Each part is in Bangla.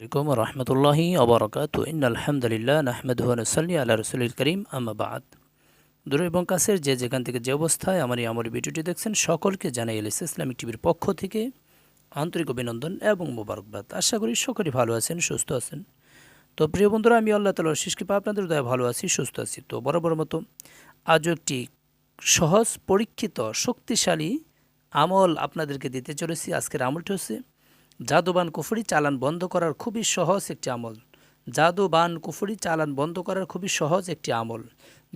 আলাইকুম রহমতুল্লাহি অবরকাত ইন আলহামদুলিল্লাহ নাহমেদ হুয়ানসল্লি আল্লাহ রসুল করিম আমাবাদ দূর এবং কাছের যে যেখান থেকে যে অবস্থায় আমার এই আমার ভিডিওটি দেখছেন, সকলকে জানাই এলিস ইসলামিক টিভির পক্ষ থেকে আন্তরিক অভিনন্দন এবং মোবারকবাদ। আশা করি সকলেই ভালো আছেন, সুস্থ আছেন। তো প্রিয় বন্ধুরা, আমি আল্লাহ তালার শেষ কৃপা আপনাদের দয়া ভালো আছি, সুস্থ আছি। তো বরাবর মতো আজও একটি সহজ, পরীক্ষিত, শক্তিশালী আমল আপনাদেরকে দিতে চলেছি। আজকের আমলটি হচ্ছে জাদুবান কুফুরি চালান বন্ধ করার খুবই সহজ একটি আমল। জাদুবান কুফুরি চালান বন্ধ করার খুবই সহজ একটি আমল।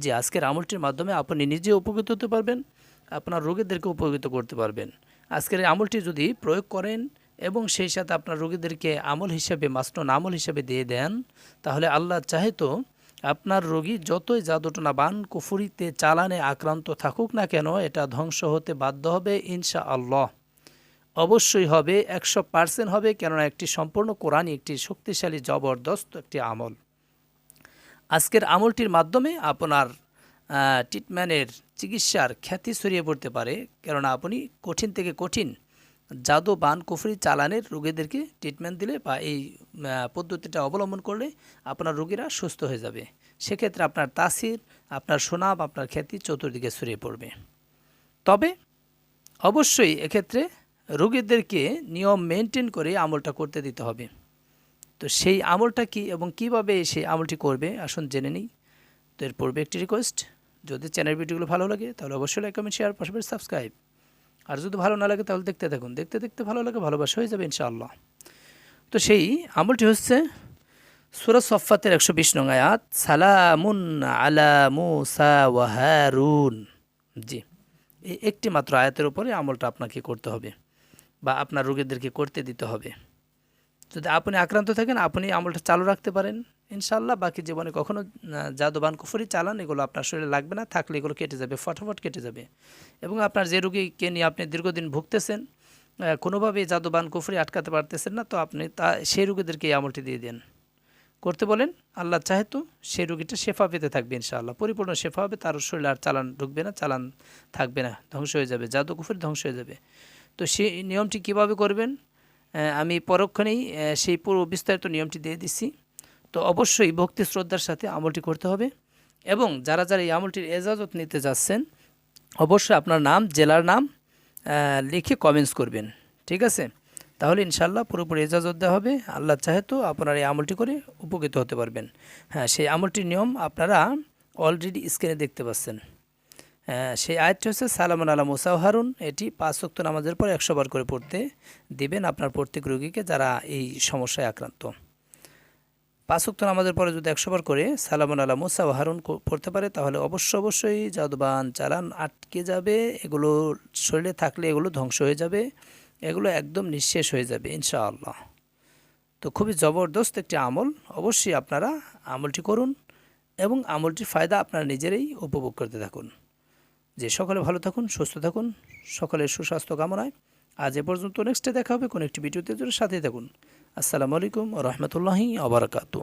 যে আজকের আমলটির মাধ্যমে আপনি নিজে উপকৃত হতে পারবেন, আপনার রোগীদেরকে উপকৃত করতে পারবেন। আজকের এই আমলটি যদি প্রয়োগ করেন এবং সেই সাথে আপনার রোগীদেরকে আমল হিসেবে মাস্টন আমল হিসেবে দিয়ে দেন, তাহলে আল্লাহ চাহে তো আপনার রোগী যতই জাদুটনা বান কুফুরিতে চালানে আক্রান্ত থাকুক না কেন, এটা ধ্বংস হতে বাধ্য হবে ইনশা আল্লাহ অবশ্যই হবে, একশো পার্সেন্ট হবে, কেননা একটি সম্পূর্ণ কোরআনই একটি শক্তিশালী, জবরদস্ত একটি আমল। আজকের আমলটির মাধ্যমে আপনার ট্রিটমেন্টের চিকিৎসার খ্যাতি ছড়িয়ে পড়তে পারে, কেননা আপনি কঠিন থেকে কঠিন জাদু বান কুফরি চালানের রোগীদেরকে ট্রিটমেন্ট দিলে বা এই পদ্ধতিটা অবলম্বন করলে আপনার রোগীরা সুস্থ হয়ে যাবে। সেক্ষেত্রে আপনার তাসির, আপনার সুনাম, আপনার খ্যাতি চতুর্দিকে ছড়িয়ে পড়বে। তবে অবশ্যই এক্ষেত্রে রোগীদেরকে নিয়ম মেনটেন করে আমলটা করতে দিতে হবে। তো সেই আমলটা কি এবং কীভাবে সেই আমলটি করবে, আসুন জেনে নিই। তো এর পূর্বে একটি রিকোয়েস্ট যদি চ্যানেল ভিডিওগুলো ভালো লাগে, তাহলে অবশ্যই লাইক কমেন্ট শেয়ার পাশাপাশি সাবস্ক্রাইব আর যদি ভালো না লাগে, তাহলে দেখতে থাকুন। দেখতে দেখতে ভালো লাগে, ভালোবাসা হয়ে যাবে ইনশাআল্লাহ। তো সেই আমলটি হচ্ছে সুরজ সফাতের একশো বিশ নং আয়াত, সালামুন আলা মুসা জি, এই একটি মাত্র আয়াতের উপরে আমলটা আপনাকে করতে হবে। বা আপনার রোগীদেরকে করতে দিতে হবে। যদি আপনি আক্রান্ত থাকেন, আপনি আমলটা চালু রাখতে পারেন ইনশাল্লাহ বাকি জীবনে কখনও জাদুবান কুফুরি চালান, এগুলো আপনার শরীরে লাগবে না। থাকলে এগুলো কেটে যাবে, ফটাফট কেটে যাবে। এবং আপনার যে রুগীকে নিয়ে আপনি দীর্ঘদিন ভুগতেছেন কোনোভাবেই জাদুবান কুফুরি আটকাতে পারতেছেন না, তো আপনি তা, সেই রুগীদেরকে এই আমলটি দিয়ে দেন। করতে বলেন, আল্লাহ চাহে তো সেই রুগীটা শেফা পেতে থাকবে, ইনশাআল্লাহ। পরিপূর্ণ শেফা হবে, তার শরীরে আর চালান ঢুকবে না, চালান থাকবে না, ধ্বংস হয়ে যাবে। জাদু কুফুরি ধ্বংস হয়ে যাবে। তো সেই নিয়মটি কীভাবে করবেন? আমি পরক্ষণেই সেই পুরো বিস্তারিত নিয়মটি দিয়ে দিচ্ছি তো অবশ্যই ভক্তি শ্রদ্ধার সাথে আমলটি করতে হবে এবং যারা যারা এই আমলটির এজাজত নিতে যাচ্ছেন, অবশ্যই আপনার নাম, জেলার নাম লিখে কমেন্টস করবেন। ঠিক আছে? তাহলে ইনশাল্লাহ পুরোপুরি এজাজত দেওয়া হবে। আল্লাহ চাহে তো আপনারা এই আমলটি করে উপকৃত হতে পারবেন। হ্যাঁ সেই আমলটির নিয়ম আপনারা অলরেডি স্ক্রিনে দেখতে পাচ্ছেন। সেই আয়াতটি হচ্ছে, সালামান আলা মুসাউ হারুন এটি পাঁচ শক্ত নামাজের পর একশো বার করে পড়তে দিবেন আপনার প্রত্যেক রোগীকে যারা এই সমস্যায় আক্রান্ত। পাঁচ শক্ত নামাজের পরে যদি একশো বার করে সালামান আলা মুসাউ হারুন পড়তে পারে, তাহলে অবশ্য অবশ্যই জাদুবান চালান আটকে যাবে, এগুলো শরীরে থাকলে এগুলো ধ্বংস হয়ে যাবে, এগুলো একদম নিঃশেষ হয়ে যাবে, ইনশাআল্লাহ। তো খুবই জবরদস্ত একটি আমল, অবশ্যই আপনারা আমলটি করুন এবং আমলটির ফায়দা আপনারা নিজেরাই উপভোগ করতে থাকুন। যে সকলে ভালো থাকুন, সুস্থ থাকুন, সকলের সুস্বাস্থ্য কামনায় আজ এ পর্যন্ত নেক্সটে দেখা হবে, কোনো একটি ভিডিওতে সাথে থাকুন। আসসালামু আলাইকুম রহমতুল্লাহি আবরকাতু